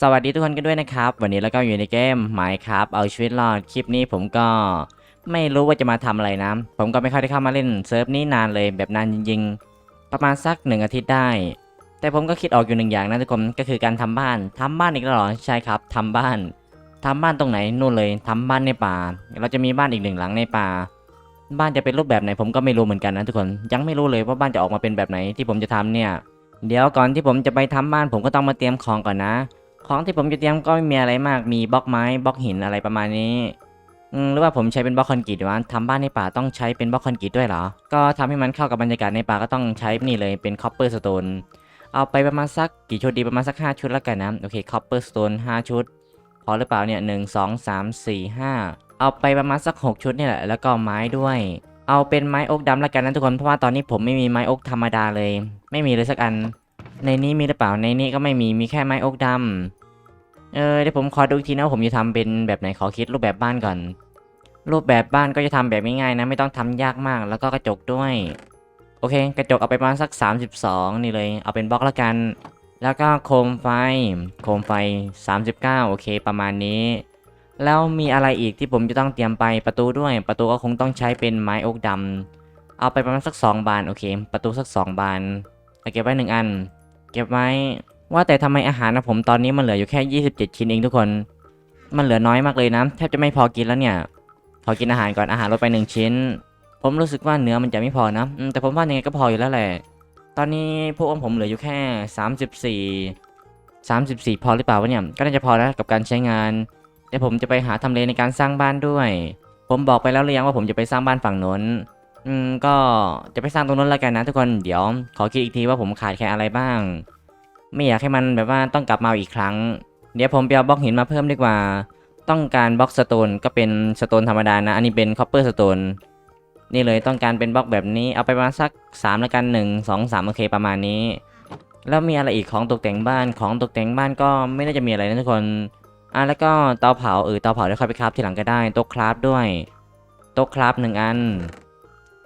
สวัสดีทุกคนกันด้วยนะครับ วันนี้เราก็อยู่ในเกมหมายครับเอาชีวิตรอดคลิปนี้ผมก็ไม่รู้ว่าจะมาทำอะไรนะ ผมก็ไม่ค่อยได้เข้ามาเล่นเซิร์ฟนี้นานเลยแบบนานจริงๆ ประมาณสักหนึ่งอาทิตย์ได้ แต่ผมก็คิดออกอยู่หนึ่งอย่างนะทุกคนก็คือการทำบ้านทำบ้านอีกแล้วหรอใช่ครับทำบ้านทำบ้านตรงไหนนู่นเลยทำบ้านในป่า เราจะมีบ้านอีกหนึ่งหลังในป่า บ้านจะเป็นรูปแบบไหนผมก็ไม่รู้เหมือนกันนะทุกคนยังไม่รู้เลยว่าบ้านจะออกมาเป็นแบบไหนที่ผมจะทำเนี่ย เดี๋ยวก่อนที่ผมจะไปทำบ้าน ผมก็ต้องมาเตรียมของก่อนนะ ของที่ผมจะเตรียมก็ไม่มีอะไรมาก มีบล็อกไม้บล็อกหินอะไรประมาณนี้อืมหรือว่าผมใช้เป็นบล็อกคอนกรีตวะทำบ้านในป่าต้องใช้เป็นบล็อกคอนกรีตด้วยเหรอ ก็ทำให้มันเข้ากับบรรยากาศในป่าก็ต้องใช้นี่เลยเป็นคอปเปอร์สโตน เอาไปประมาณสักกี่ชุดดีประมาณสัก 5 ชุดแล้วกันนะ โอเคคอปเปอร์สโตน5ชุด พอหรือเปล่าเนี่ยหนึ่งสองสามสี่ห้าเอาไปประมาณสัก 6 ชุดนี่แหละ แล้วก็ไม้ด้วย เอาเป็นไม้อกดำแล้วกันนะทุกคน เพราะว่าตอนนี้ผมไม่มีไม้อกธรรมดาเลย ไม่มีเลยสักอัน ในนี้มีหรือเปล่าในนี้ก็ไม่มีมีแค่ไม้อกดำเออเดี๋ยวผมขอดูอีกทีนะผมจะทำเป็นแบบไหนขอคิดรูปแบบบ้านก่อน รูปแบบบ้านก็จะทำแบบง่ายๆนะ ไม่ต้องทำยากมากแล้วก็กระจกด้วย โอเค กระจกเอาไปประมาณสัก 32 นี่เลยเอาเป็นบล็อกแล้วกัน แล้วก็โคมไฟ โคมไฟ 39 โอเค ประมาณนี้ แล้วมีอะไรอีกที่ผมจะต้องเตรียมไปประตูด้วย ประตูก็คงต้องใช้เป็นไม้โอ๊กดำเอาไปประมาณสัก 2 บานโอเค ประตูสัก 2 บานเอาเก็บไว้หนึ่งอัน เก็บไว้ ว่าแต่ทำไมอาหารนะผมตอนนี้มันเหลืออยู่แค่ 27 ชิ้นเองทุกคน มันเหลือน้อยมากเลยนะแทบจะไม่พอกินแล้วเนี่ยพอกินอาหารก่อนอาหารลดไป 1 ชิ้น ผมรู้สึกว่าเนื้อมันจะไม่พอนะแต่ผมว่ายังไงก็พออยู่แล้วแหละตอนนี้พวกผมเหลืออยู่แค่ 34 34 พอหรือเปล่าวะเนี่ยก็น่าจะพอแล้วกับการใช้งานเดี๋ยวผมจะไปหาทำเลในการสร้างบ้านด้วย ผมบอกไปแล้วหรือยังว่าผมจะไปสร้างบ้านฝั่งโน้น อืมก็จะไปสร้างตรงนั้นแล้วกันนะทุกคนเดี๋ยว ขอคิดอีกทีว่าผมขาดแค่อะไรบ้าง ไม่อยากให้มันแบบว่าต้องกลับมาอีกครั้ง เดี๋ยวผมไปเอาบล็อกหินมาเพิ่มดีกว่า ต้องการบล็อกสโตนก็เป็นสโตนธรรมดานะ อันนี้เป็นคอปเปอร์สโตนนี่เลยต้องการเป็นบล็อกแบบนี้ เอาไปประมาณสัก3แล้วกัน1 2 3โอเคประมาณนี้ แล้วมีอะไรอีกของตกแต่งบ้านของตกแต่งบ้านก็ไม่น่าจะมีอะไรนะทุกคนอะแล้วก็เตาเผาเออเตาเผาเดี๋ยวค่อยไปคราฟทีหลังก็ได้โต๊ะคราฟด้วยโต๊ะคราฟหนึ่งอัน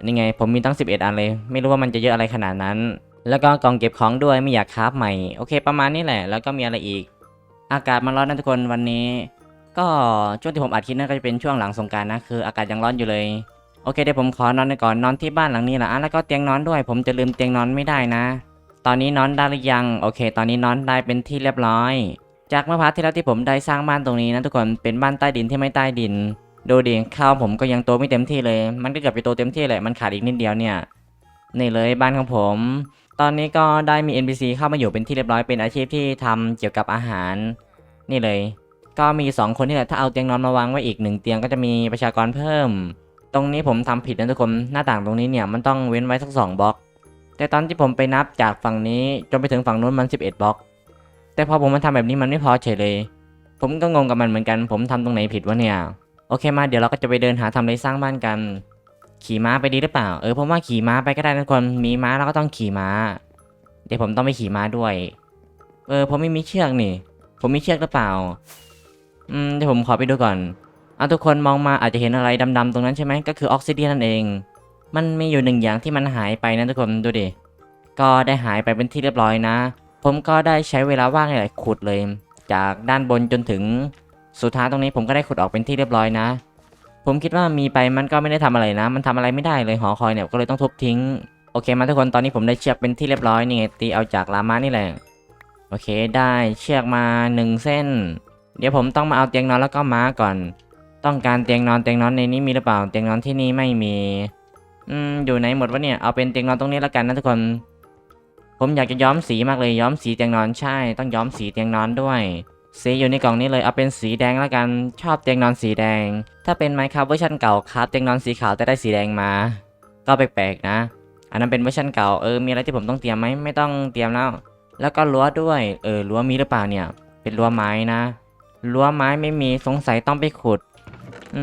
นี่ไง ผมมีตั้ง 11 อันเลย ไม่รู้ว่ามันจะเยอะอะไรขนาดนั้น แล้วก็กล่องเก็บของด้วยไม่อยากคราฟใหม่ โอเค ประมาณนี้แหละ แล้วก็มีอะไรอีก อากาศมันร้อนนะทุกคนวันนี้ ก็ช่วงที่ผมอัดคลิปนั่นก็จะเป็นช่วงหลังสงการนะ คืออากาศยังร้อนอยู่เลย โอเคเดี๋ยวผมขอนอนก่อนนอนที่บ้านหลังนี้แหละอะแล้วก็เตียงนอนด้วย ผมจะลืมเตียงนอนไม่ได้นะ ตอนนี้นอนได้หรือยัง โอเค ตอนนี้นอนได้เป็นที่เรียบร้อย จากเมื่อพาร์ทที่แล้วที่ผมได้สร้างบ้านตรงนี้นะทุกคน เป็นบ้านใต้ดินที่ไม่ใต้ดิน ดูดิข้าวผมก็ยังโตไม่เต็มที่เลย มันก็เกือบจะโตเต็มที่แหละมันขาดอีกนิดเดียวเนี่ยนี่เลยบ้านของผม ตอนนี้ก็ได้มี NPC เข้ามาอยู่เป็นที่เรียบร้อยเป็นอาชีพที่ทำเกี่ยวกับอาหาร นี่เลย ก็มี 2 คนนี่แหละถ้าเอาเตียงนอนมาวางไว้อีกหนึ่งเตียงก็จะมีประชากรเพิ่ม ตรงนี้ผมทำผิดนะทุกคนหน้าต่างตรงนี้เนี่ยมันต้องเว้นไว้สักสองบล็อก แต่ตอนที่ผมไปนับจากฝั่งนี้จนไปถึงฝั่งนู้นมัน 11บล็อก แต่พอผมมาทำแบบนี้มันไม่พอเฉยเลย ผมก็งงกับมันเหมือนกัน ผมทำตรงไหนผิดวะเนี่ย โอเคมาเดี๋ยวเราก็จะไปเดินหาทำเลสร้างบ้านกัน ขี่ม้าไปดีหรือเปล่า เออผมว่าขี่ม้าไปก็ได้นะทุกคนมีม้าเราก็ต้องขี่ม้า เดี๋ยวผมต้องไปขี่ม้าด้วย เออผมไม่มีเชือกนี่ ผมมีเชือกหรือเปล่า อืมเดี๋ยวผมขอไปดูก่อนเอาทุกคนมองมาอาจจะเห็นอะไรดำๆตรงนั้นใช่ไหมก็คือออกซิเดียนนั่นเอง มันมีอยู่หนึ่งอย่างที่มันหายไปนะทุกคนดูดิก็ได้หายไปเป็นที่เรียบร้อยนะ ผมก็ได้ใช้เวลาว่างเนี่ยขุดเลย จากด้านบนจนถึง สุดท้ายตรงนี้ผมก็ได้ขุดออกเป็นที่เรียบร้อยนะ ผมคิดว่ามีไปมันก็ไม่ได้ทำอะไรนะ มันทำอะไรไม่ได้เลยหอคอยเนี่ยก็เลยต้องทุบทิ้ง โอเคมาทุกคนตอนนี้ผมได้เชือกเป็นที่เรียบร้อยนี่ไงตีเอาจากลามานี่แหละ โอเคได้เชือกมาหนึ่งเส้น เดี๋ยวผมต้องมาเอาเตียงนอนแล้วก็ม้าก่อน ต้องการเตียงนอนเตียงนอนในนี้มีหรือเปล่า เตียงนอนที่นี่ไม่มี อืมอยู่ไหนหมดวะเนี่ย เอาเป็นเตียงนอนตรงนี้แล้วกันนะทุกคน ผมอยากจะย้อมสีมากเลยย้อมสีเตียงนอนใช่ ต้องย้อมสีเตียงนอนด้วย สีอยู่ในกล่องนี้เลยเอาเป็นสีแดงแล้วกันชอบเตียงนอนสีแดง ถ้าเป็นไมค์ครับเวอร์ชันเก่าครับเตียงนอนสีขาวแต่ได้สีแดงมา ก็แปลกๆนะ อันนั้นเป็นเวอร์ชันเก่าเออมีอะไรที่ผมต้องเตรียมไหมไม่ต้องเตรียมแล้ว แล้วก็รั้วด้วยเออรั้วมีหรือเปล่าเนี่ย เป็นรั้วไม้นะรั้วไม้ไม่มีสงสัยต้องไปขุด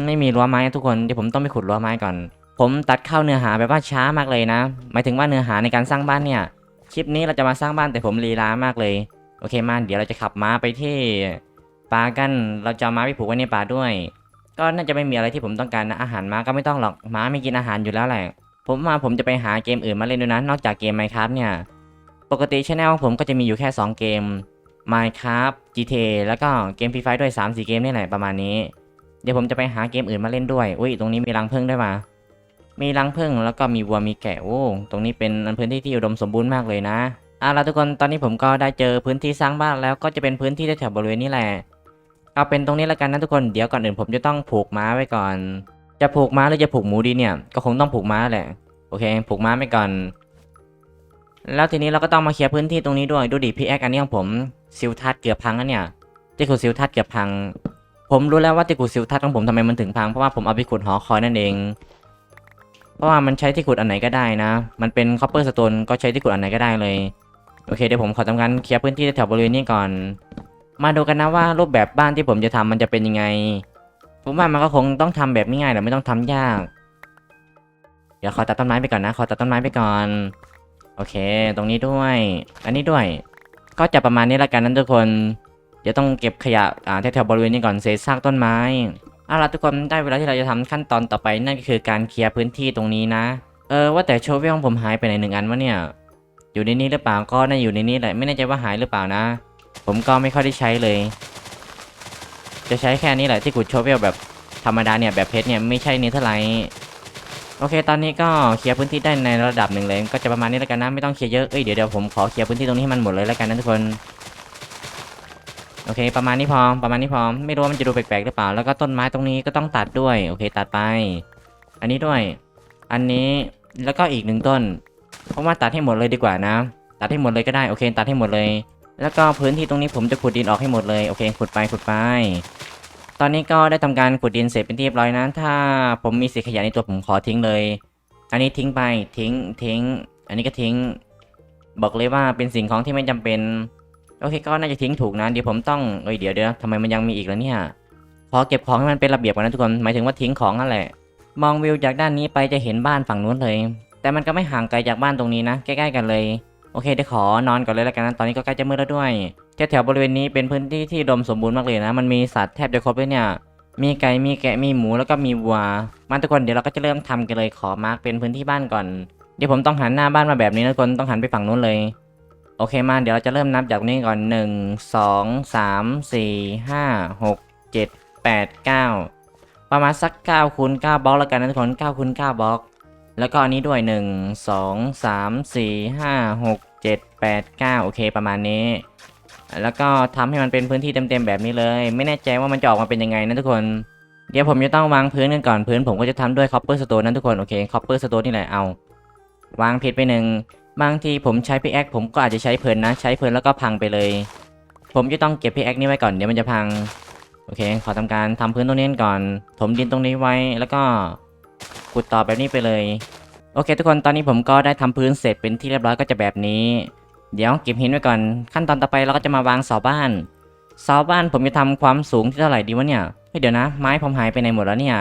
ไม่มีรั้วไม้ทุกคนเดี๋ยวผมต้องไปขุดรั้วไม้ก่อน ผมตัดเข้าเนื้อหาแบบว่าช้ามากเลยนะ หมายถึงว่าเนื้อหาในการสร้างบ้านเนี่ยคลิปนี้เราจะมาสร้างบ้านแต่ผมลีลามากเลย โอเคมาเดี๋ยวเราจะขับม้าไปที่ป่ากันเราจะม้าไปผูกไว้ในป่าด้วย ก็น่าจะไม่มีอะไรที่ผมต้องการนะอาหารม้าก็ไม่ต้องหรอกม้าไม่กินอาหารอยู่แล้วแหละผมมาผมจะไปหาเกมอื่นมาเล่นด้วยนะนอกจากเกมไมครับเนี่ย ปกติช anel ของผมก็จะมีอยู่แค่ 2 เกม Minecraft GTA แล้วก็เกม Free Fire ด้วย 3-4 เกมนี่แหละประมาณนี้ เดี๋ยวผมจะไปหาเกมอื่นมาเล่นด้วยอุ้ยตรงนี้มีรังผึ้งด้วยมามีรังผึ้งแล้วก็มีวัวมีแกะโอ้ตรงนี้เป็นพื้นที่ที่อุดมสมบูรณ์มากเลยนะ เอาละทุกคนตอนนี้ผมก็ได้เจอพื้นที่สร้างบ้านแล้วก็จะเป็นพื้นที่แถวบริเวณนี้แหละเอาเป็นตรงนี้แล้วกันนะทุกคนเดี๋ยวก่อนอื่นผมจะต้องผูกม้าไว้ก่อน จะผูกม้าหรือจะผูกหมูดีเนี่ย ก็คงต้องผูกม้าแหละโอเค ผูกม้าไปก่อน แล้วทีนี้เราก็ต้องมาเคลียร์พื้นที่ตรงนี้ด้วยดูดิพี่แอคอันนี้ของผมซิลทัดเกือบพังแล้วเนี่ยที่ขุดซิลทัดเกือบพัง ผมรู้แล้วว่าที่ขุดซิลทัดของผมทำไมมันถึงพังเพราะว่าผมเอาไปขุดหอคอยนั่นเองเพราะว่ามันใช้ที่ขุดอันไหนก็ได้นะ มันเป็นคอปเปอร์สโตนก็ใช้ที่ขุดอันไหนก็ได้เลย โอเคเดี๋ยวผมขอทำการเคลียร์พื้นที่แถวบริเวณนี้ก่อน มาดูกันนะว่ารูปแบบบ้านที่ผมจะทำมันจะเป็นยังไง ผมว่ามันก็คงต้องทำแบบง่ายๆแหละไม่ต้องทำยาก เดี๋ยวขอตัดต้นไม้ไปก่อนนะ ขอตัดต้นไม้ไปก่อน โอเค ตรงนี้ด้วย อันนี้ด้วย ก็จะประมาณนี้ละกันนั้นทุกคน เดี๋ยวต้องเก็บขยะอ่าแถวๆบริเวณนี้ก่อนเศษซากต้นไม้เอาละทุกคนได้เวลาที่เราจะทำขั้นตอนต่อไปนั่นก็คือการเคลียร์พื้นที่ตรงนี้นะ เออว่าแต่โชว์เวลของผมหายไปไหนหนึ่งอันวะเนี่ย อยู่ในนี้หรือเปล่าก็น่าอยู่ในนี้แหละไม่แน่ใจว่าหายหรือเปล่านะ ผมก็ไม่ค่อยได้ใช้เลย จะใช้แค่นี้แหละที่ขุดโชเวลแบบธรรมดาเนี่ยแบบเพชรเนี่ยไม่ใช่เนเธอร์ไลท์โอเค ตอนนี้ก็เคลียร์พื้นที่ได้ในระดับหนึ่งเลย ก็จะประมาณนี้แล้วกันนะไม่ต้องเคลียร์เยอะเอ้ยเดี๋ยวเดี๋ยวผมขอเคลียร์พื้นที่ตรงนี้ให้มันหมดเลยแล้วกันนะทุกคนโอเค ประมาณนี้พอประมาณนี้พอไม่รู้ว่ามันจะดูแปลกๆหรือเปล่า แล้วก็ต้นไม้ตรงนี้ก็ต้องตัดด้วย โอเค ตัดไป อันนี้ด้วย อันนี้แล้วก็อีกหนึ่งต้น เพราะว่าตัดให้หมดเลยดีกว่านะ ตัดให้หมดเลยก็ได้โอเค ตัดให้หมดเลย แล้วก็พื้นที่ตรงนี้ผมจะขุดดินออกให้หมดเลยโอเค ขุดไปขุดไป ตอนนี้ก็ได้ทำการขุดดินเสร็จเป็นที่เรียบร้อยนะถ้าผมมีเศษขยะในตัวผมขอทิ้งเลย อันนี้ทิ้งไปทิ้งทิ้ง อันนี้ก็ทิ้ง บอกเลยว่าเป็นสิ่งของที่ไม่จำเป็นโอเคก็น่าจะทิ้งถูกนะเดี๋ยวผมต้องเอ้ยเดี๋ยวเดี๋ยวทำไมมันยังมีอีกแล้วเนี่ยขอเก็บของให้มันเป็นระเบียบก่อนนะทุกคนหมายถึงว่าทิ้งของนั่นแหละ มองวิวจากด้านนี้ไปจะเห็นบ้านฝั่งนู้นเลย แต่มันก็ไม่ห่างไกลจากบ้านตรงนี้นะ ใกล้ๆกันเลย โอเคเดี๋ยวขอนอนก่อนเลยแล้วกันนะ ตอนนี้ก็ใกล้จะมืดแล้วด้วยแถวๆบริเวณนี้เป็นพื้นที่ที่ดมสมบูรณ์มากเลยนะ มันมีสัตว์แทบจะครบเลยเนี่ย มีไก่ มีแกะ มีหมู แล้วก็มีวัว มาทุกคนเดี๋ยวเราก็จะเริ่มทำกันเลย ขอมาร์กเป็นพื้นที่บ้านก่อน เดี๋ยวผมต้องหันหน้าบ้านมาแบบนี้นะทุกคนต้องหันไปฝั่งนู้นเลย โอเคมา เดี๋ยวเราจะเริ่มนับจากนี้ก่อน 1 2 3 4 5 6 7 8 9 ประมาณสัก9คูณ9บล็อกแล้วกันนะทุกคน9คูณ9บล็อก แล้วก็อันนี้ด้วย 1 2 3 4 5 6 7 8 9 โอเคประมาณนี้ แล้วก็ทำให้มันเป็นพื้นที่เต็มๆแบบนี้เลย ไม่แน่ใจว่ามันจะออกมาเป็นยังไงนะทุกคน เดี๋ยวผมจะต้องวางพื้นกันก่อนพื้นผมก็จะทำด้วย copper stone นนะทุกคนโอเค copper stone นี่แหละเอา วางผิดไปหนึ่งบางทีผมใช้พิแอคผมก็อาจจะใช้เพลินนะ ใช้เพลินแล้วก็พังไปเลย ผมจะต้องเก็บพิแอคนี้ไว้ก่อนเดี๋ยวมันจะพัง โอเค ขอทำการทำพื้นตรงนี้ก่อน ถมดินตรงนี้ไว้แล้วก็ ขุดต่อแบบนี้ไปเลย โอเค ทุกคนตอนนี้ผมก็ได้ทำพื้นเสร็จเป็นที่เรียบร้อยก็จะแบบนี้ เดี๋ยวเก็บหินไว้ก่อน ขั้นตอนต่อไปเราก็จะมาวางเสาบ้านเสาบ้านผมจะทำความสูงที่เท่าไหร่ดีวะเนี่ยเฮ้ยเดี๋ยวนะ ไม้ผมหายไปไหนหมดแล้วเนี่ย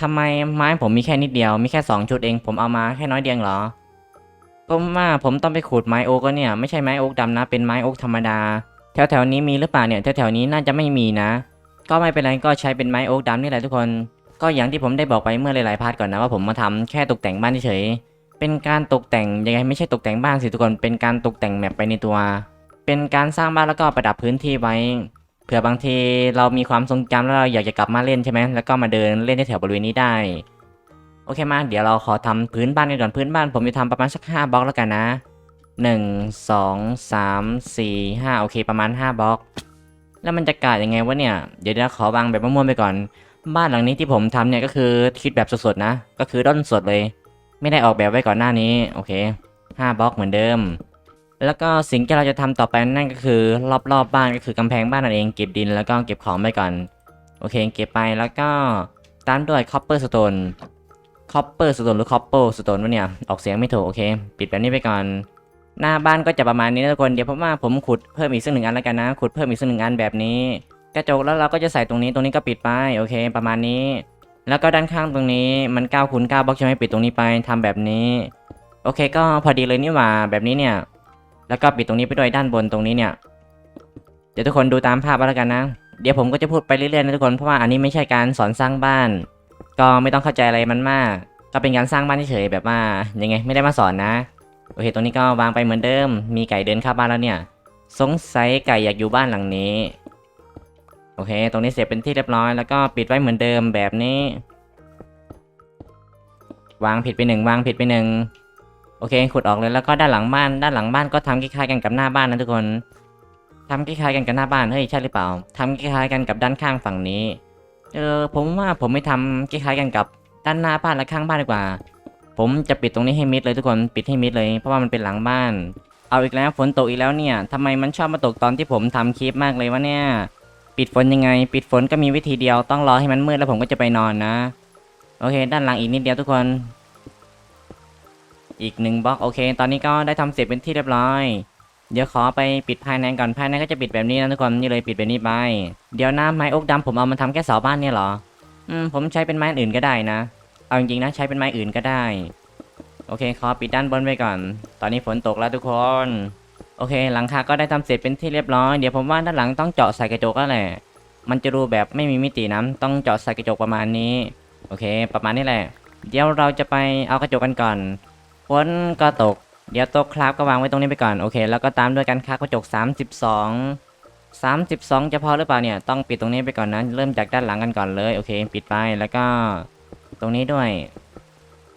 ทำไมไม้ผมมีแค่นิดเดียวมีแค่สองชุดเองผมเอามาแค่น้อยเดียวเหรอก็ว่าผมต้องไปขูดไม้โอ๊กก็เนี่ยไม่ใช่ไม้โอ๊กดำนะเป็นไม้โอ๊กธรรมดา แถวๆนี้มีหรือเปล่าเนี่ยแถวๆนี้น่าจะไม่มีนะ ก็ไม่เป็นไรก็ใช้เป็นไม้โอ๊กดำนี่แหละทุกคน ก็อย่างที่ผมได้บอกไปเมื่อหลายๆพาร์ทก่อนนะว่าผมมาทำแค่ตกแต่งบ้านเฉยเป็นการตกแต่งยังไงไม่ใช่ตกแต่งบ้านสิทุกคน เป็นการตกแต่งแมปไปในตัว เป็นการสร้างบ้านแล้วก็ประดับพื้นที่ไว้เผื่อบางทีเรามีความทรงจำแล้วเราอยากจะกลับมาเล่นใช่ไหมแล้วก็มาเดินเล่นในแถวบริเวณนี้ได้ โอเคมาเดี๋ยวเราขอทำพื้นบ้านกันก่อนพื้นบ้าน ผมจะทำประมาณสัก5บล็อกแล้วกันนะ 1 2 3 4 5โอเคประมาณ 5บล็อกแล้วมันจะกาดยังไงวะเนี่ยเดี๋ยวเราขอวางแบบมั่วๆไปก่อน บ้านหลังนี้ที่ผมทำเนี่ยก็คือคิดแบบสดๆนะ ก็คือด้นสดเลย ไม่ได้ออกแบบไว้ก่อนหน้านี้ โอเค5บล็อกเหมือนเดิม แล้วก็สิ่งที่เราจะทำต่อไปนั่นก็คือ รอบๆบบ้านก็คือกำแพงบ้านนั่นเองเก็บดินแล้วก็เก็บของไปก่อน โอเค เก็บไปแล้วก็ตามด้วย copper stone copper stone หรือ copper stone วะเนี่ยออกเสียงไม่ถูกโอเค ปิดแบบนี้ไปก่อน หน้าบ้านก็จะประมาณนี้นะทุกคนเดี๋ยวผมว่าผมขุดเพิ่มอีกสักหนึ่งอันแล้วกันนะ ขุดเพิ่มอีกสักหนึ่งอันแบบนี้ กระจกแล้วเราก็จะใส่ตรงนี้ตรงนี้ก็ปิดไปโอเค ประมาณนี้ แล้วก็ด้านข้างตรงนี้มัน9คูณ9บล็อกใช่ไหมปิดตรงนี้ไปทำแบบนี้ โอเค ก็พอดีเลยนี่หว่าแบบนี้เนี่ย แล้วก็ปิดตรงนี้ไปด้วยด้านบนตรงนี้เนี่ย เดี๋ยวทุกคนดูตามภาพแล้วกันนะ เดี๋ยวผมก็จะพูดไปเรื่อยๆนะทุกคนเพราะว่าอันนี้ไม่ใช่การสอนสร้างบ้าน ก็ไม่ต้องเข้าใจอะไรมันมาก ก็เป็นการสร้างบ้านเฉยๆแบบว่ายังไงไม่ได้มาสอนนะโอเคตรงนี้ก็วางไปเหมือนเดิม มีไก่เดินเข้าบ้านแล้วเนี่ย สงสัยไก่อยากอยู่บ้านหลังนี้ โอเค ตรงนี้เสร็จเป็นที่เรียบร้อย แล้วก็ปิดไว้เหมือนเดิมแบบนี้ วางผิดไปหนึ่งวางผิดไปหนึ่งโอเค ขุดออกเลย แล้วก็ด้านหลังบ้าน ด้านหลังบ้านก็ทำคล้ายๆกันกับหน้าบ้านนะทุกคนทำคล้ายๆกันกับหน้าบ้าน เฮ้ย ใช่หรือเปล่าทำคล้ายๆกันกับด้านข้างฝั่งนี้ เออ ผมว่าผมไม่ทำคล้ายๆกันกับด้านหน้าบ้านและข้างบ้านดีกว่า ผมจะปิดตรงนี้ให้มิดเลยทุกคน ปิดให้มิดเลย เพราะว่ามันเป็นหลังบ้าน เอาอีกแล้ว ฝนตกอีกแล้วเนี่ยทำไมมันชอบมาตกตอนที่ผมทำคลิปมากเลยวะเนี่ย ปิดฝนยังไง ปิดฝนก็มีวิธีเดียวต้องรอให้มันมืดแล้วผมก็จะไปนอนนะ โอเค ด้านหลังอีกนิดเดียวทุกคน อีกหนึ่งบล็อกโอเค ตอนนี้ก็ได้ทำเสร็จเป็นที่เรียบร้อย เดี๋ยวขอไปปิดภายในก่อนภายในก็จะปิดแบบนี้นะทุกคนนี่เลยปิดแบบนี้ไป เดี๋ยวนะไม้อกดำผมเอามาทำแค่เสาบ้านเนี่ยเหรอ อืมผมใช้เป็นไม้อื่นก็ได้นะ เอาจริงๆนะใช้เป็นไม้อื่นก็ได้ โอเคขอปิดด้านบนไว้ก่อน ตอนนี้ฝนตกแล้วทุกคน โอเค หลังคาก็ได้ทำเสร็จเป็นที่เรียบร้อย เดี๋ยวผมว่าด้านหลังต้องเจาะใส่กระจกแล้วแหละ มันจะดูแบบไม่มีมิตินะต้องเจาะใส่กระจกประมาณนี้ โอเค ประมาณนี้แหละ เดี๋ยวเราจะไปเอากระจกกันก่อนฝนก็ตก เดี๋ยวโต๊ะคราฟก็วางไว้ตรงนี้ไปก่อน โอเค แล้วก็ตามด้วยการค้ากระจก 32 32 จะพอหรือเปล่าเนี่ย ต้องปิดตรงนี้ไปก่อนนะ เริ่มจากด้านหลังกันก่อนเลย โอเค ปิดไป แล้วก็ตรงนี้ด้วย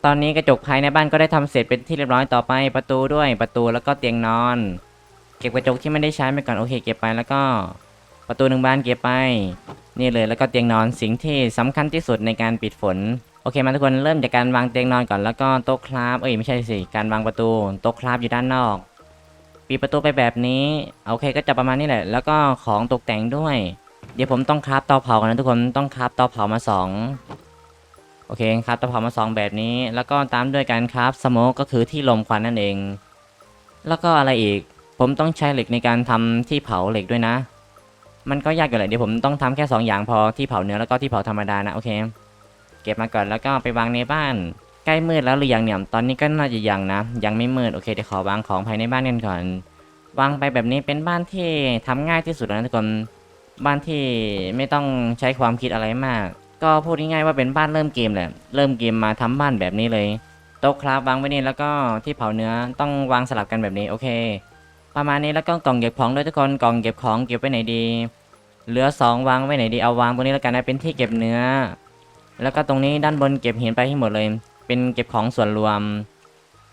ตอนนี้กระจกภายในบ้านก็ได้ทำเสร็จเป็นที่เรียบร้อยต่อไป ประตูด้วย ประตูแล้วก็เตียงนอน เก็บกระจกที่ไม่ได้ใช้ไปก่อนโอเคเก็บไปแล้วก็ประตูหนึ่งบานเก็บไป นี่เลยแล้วก็เตียงนอนสิ่งที่สำคัญที่สุดในการปิดฝนโอเคมาทุกคนเริ่มจากการวางเตียงนอนก่อนแล้วก็โต๊ะคราฟเอ้ยไม่ใช่สิการวางประตูโต๊ะคราฟอยู่ด้านนอกปิดประตูไปแบบนี้โอเคก็จะประมาณนี้แหละ แล้วก็ของตกแต่งด้วย เดี๋ยวผมต้องคราฟเตาเผากันนะทุกคนต้องคราฟเตาเผามาสองโอเคคราฟเตาเผามาสองแบบนี้ แล้วก็ตามด้วยการคราฟสโมกก็คือที่ลมควันนั่นเอง แล้วก็อะไรอีก ผมต้องใช้เหล็กในการทำที่เผาเหล็กด้วยนะ มันก็ยากอยู่แหละเดี๋ยวผมต้องทำแค่สองอย่างพอที่เผาเนื้อแล้วก็ที่เผาธรรมดานะโอเค เก็บมาก่อนแล้วก็ไปวางในบ้านใกล้มืดแล้วหรือยังเนี่ยตอนนี้ก็น่าจะยังนะ ยังไม่มืดโอเคเดี๋ยวขอวางของภายในบ้านกันก่อนวางไปแบบนี้เป็นบ้านที่ทำง่ายที่สุดแล้วนะทุกคนบ้านที่ไม่ต้องใช้ความคิดอะไรมาก ก็พูดง่ายๆว่าเป็นบ้านเริ่มเกมแหละเริ่มเกมมาทำบ้านแบบนี้เลยโต๊ะคราฟวางไว้นี่แล้วก็ที่เผาเนื้อต้องวางสลับกันแบบนี้โอเค ประมาณนี้แล้วก็กล่องเก็บของด้วยทุกคนกล่องเก็บของเก็บไว้ไหนดี เหลือสองวางไว้ไหนดีเอาวางตรงนี้แล้วกันนะเป็นที่เก็บเนื้อ แล้วก็ตรงนี้ด้านบนเก็บหินไปให้หมดเลย เป็นเก็บของส่วนรวม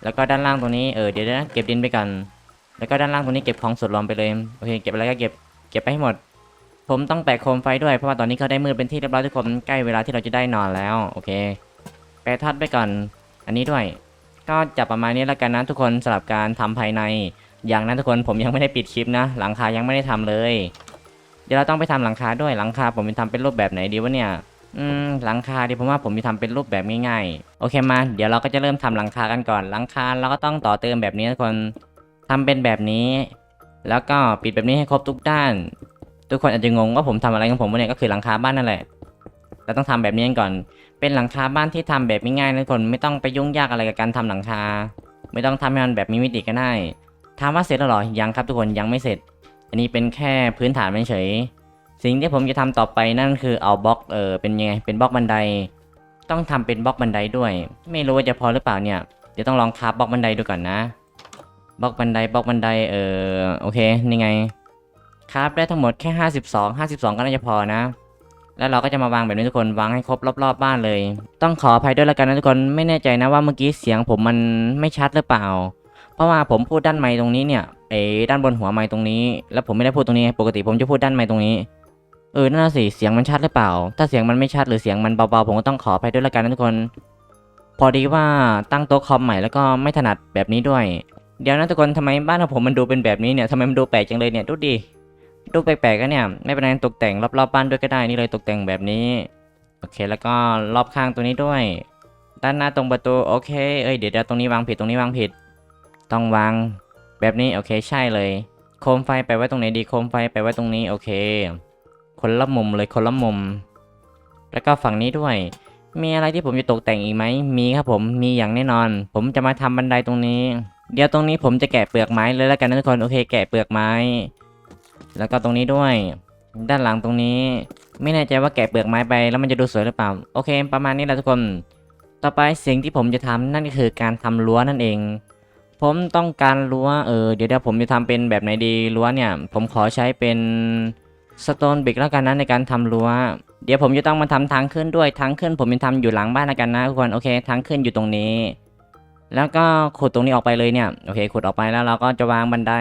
แล้วก็ด้านล่างตรงนี้เออเดี๋ยวนะเก็บดินไปก่อนแล้วก็ด้านล่างตรงนี้เก็บของส่วนรวมไปเลยโอเคเก็บอะไรก็เก็บเก็บไปให้หมด ผมต้องแปะโคมไฟด้วยเพราะว่าตอนนี้เขาได้มืดเป็นที่เรียบร้อยทุกคนใกล้เวลาที่เราจะได้นอนแล้วโอเคแปะทัดไปก่อน อันนี้ด้วย ก็จะประมาณนี้แล้วกันนะทุกคนสำหรับการทำภายใน อย่างนั้นทุกคนผมยังไม่ได้ปิดคลิปนะ หลังคายังไม่ได้ทำเลย เดี๋ยวเราต้องไปทำหลังคาด้วยหลังคาผมจะทำเป็นรูปแบบไหนดีวะเนี่ย อืมหลังคาดิผมว่าผมจะทำเป็นรูปแบบง่ายๆโอเคมา เดี๋ยวเราก็จะเริ่มทำหลังคากันก่อนหลังคาเราก็ต้องต่อเติมแบบนี้ทุกคนทำเป็นแบบนี้ แล้วก็ปิดแบบนี้ให้ครบทุกด้าน ทุกคนอาจจะงงว่าผมทำอะไรของผมวะเนี่ยก็คือหลังคาบ้านนั่นแหละเราต้องทำแบบนี้ก่อน เป็นหลังคาบ้านที่ทำแบบง่ายๆนะทุกคนไม่ต้องไปยุ่งยากอะไรกับการทำหลังคา ไม่ต้องทำให้มันแบบมีมิติก็ได้ ถามว่าเสร็จแล้วหรอ ยังครับทุกคนยังไม่เสร็จ อันนี้เป็นแค่พื้นฐานเฉย สิ่งที่ผมจะทำต่อไปนั่นคือเอาบล็อกเออเป็นยังไง เป็นบล็อกบันได ต้องทำเป็นบล็อกบันไดด้วย ไม่รู้ว่าจะพอหรือเปล่าเนี่ย เดี๋ยวต้องลองคราฟบล็อกบันไดดูก่อนนะ บล็อกบันไดบล็อกบันไดเออโอเคนี่ไงคราฟได้ทั้งหมดแค่ 52 52 ก็น่าจะพอนะ แล้วเราก็จะมาวางแบบนี้ทุกคน วางให้ครบรอบๆบบ้านเลย ต้องขออภัยด้วยแล้วกันนะทุกคน ไม่แน่ใจนะว่าเมื่อกี้เสียงผมมันไม่ชัดหรือเปล่า เพราะว่าผมพูดด้านไม้ตรงนี้เนี่ยเออด้านบนหัวไม้ตรงนี้ แล้วผมไม่ได้พูดตรงนี้ ปกติผมจะพูดด้านไม้ตรงนี้เออนั่นนะสิเสียงมันชัดหรือเปล่า ถ้าเสียงมันไม่ชัดหรือเสียงมันเบาๆผมก็ต้องขอไปด้วยละกันนะทุกคน พอดีว่าตั้งโต๊ะคอมใหม่แล้วก็ไม่ถนัดแบบนี้ด้วย เดี๋ยวนะทุกคนทำไมบ้านของผมมันดูเป็นแบบนี้เนี่ยทำไมมันดูแปลกจังเลยเนี่ยดูดิดูแปลกๆกันเนี่ยไม่เป็นไรตกแต่งรอบๆบ้านด้วยก็ได้นี่เลยตกแต่งแบบนี้โอเคแล้วก็รอบข้างตัวนี้ด้วย ด้านหน้าตรงประตูโอเคเอ้ยเดี๋ยวเดี๋ยวตรงนี้วางผิดตรงนี้วางผิด ต้องวางแบบนี้โอเคใช่เลย โคมไฟไปไว้ตรงไหนดีโคมไฟไปไว้ตรงนี้โอเค คนละมุมเลยคนละมุม แล้วก็ฝั่งนี้ด้วย มีอะไรที่ผมจะตกแต่งอีกไหมมีครับผมมีอย่างแน่นอน ผมจะมาทำบันไดตรงนี้ เดี๋ยวตรงนี้ผมจะแกะเปลือกไม้เลยแล้วกันนะทุกคนโอเค แกะเปลือกไม้ แล้วก็ตรงนี้ด้วย ด้านหลังตรงนี้ ไม่แน่ใจว่าแกะเปลือกไม้ไปแล้วมันจะดูสวยหรือเปล่าโอเค ประมาณนี้แหละทุกคน ต่อไปสิ่งที่ผมจะทำนั่นก็คือการทำรั้วนั่นเอง ผมต้องการรั้วเออเดี๋ยวเดี๋ยวผมจะทำเป็นแบบไหนดีรั้วเนี่ย ผมขอใช้เป็นสโตนบิกแล้วกันนะในการทำรั้ว เดี๋ยวผมจะต้องมาทำทางขึ้นด้วยทางขึ้น ผมจะทำอยู่หลังบ้านแล้วกันนะทุกคนโอเค ทางขึ้นอยู่ตรงนี้ แล้วก็ขุดตรงนี้ออกไปเลยเนี่ยโอเคขุดออกไปแล้วเราก็จะวางบันได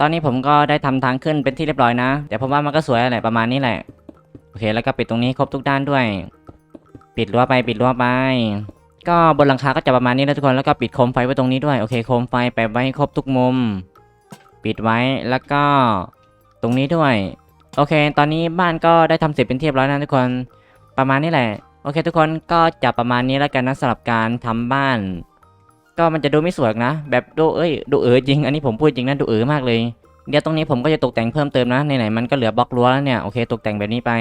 ตอนนี้ผมก็ได้ทำทางขึ้นเป็นที่เรียบร้อยนะแต่ผมว่ามันก็สวยอะไรประมาณนี้แหละโอเค แล้วก็ปิดตรงนี้ครบทุกด้านด้วย ปิดรั้วไปปิดรั้วไป ก็บนหลังคาก็จะประมาณนี้นะทุกคนแล้วก็ปิดโคมไฟไว้ตรงนี้ด้วยโอเคโคมไฟแปะไว้ให้ครบทุกมุม ปิดไว้แล้วก็ตรงนี้ด้วยโอเค ตอนนี้บ้านก็ได้ทำเสร็จเป็นที่เรียบร้อยนะทุกคนประมาณนี้แหละ โอเค ทุกคนก็จะประมาณนี้แล้วกันนะสำหรับการทำบ้าน ก็มันจะดูไม่สวยนะ แบบดูเอ้ยดูเออจริง อันนี้ผมพูดจริงนะดูเออมากเลย เดี๋ยวตรงนี้ผมก็จะตกแต่งเพิ่มเติมนะไหนๆมันก็เหลือบล็อกรั้วแล้วเนี่ยโอเค ตกแต่งแบบนี้ไป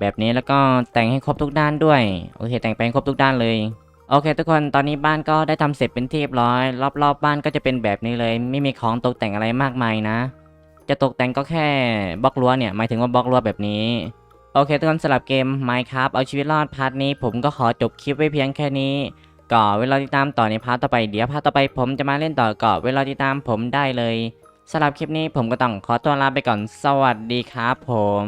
แบบนี้แล้วก็แต่งให้ครบทุกด้านด้วยโอเค แต่งไปให้ครบทุกด้านเลย โอเค ทุกคนตอนนี้บ้านก็ได้ทำเสร็จเป็นที่เรียบร้อย รอบๆบบ้านก็จะเป็นแบบนี้เลย ไม่มีของตกแต่งอะไรมากมายนะ จะตกแต่งก็แค่บล็อกรั้วเนี่ยหมายถึงว่าบล็อกรั้วแบบนี้โอเคทุกคนสำหรับเกม Minecraft เอาชีวิตรอดพาร์ทนี้ ผมก็ขอจบคลิปไว้เพียงแค่นี้ก็เวลาติดตามต่อในพาร์ทต่อไปเดี๋ยวพาร์ทต่อไปผมจะมาเล่นต่อก็เวลาติดตามผมได้เลยสำหรับคลิปนี้ผมก็ต้องขอตัวลาไปก่อนสวัสดีครับผม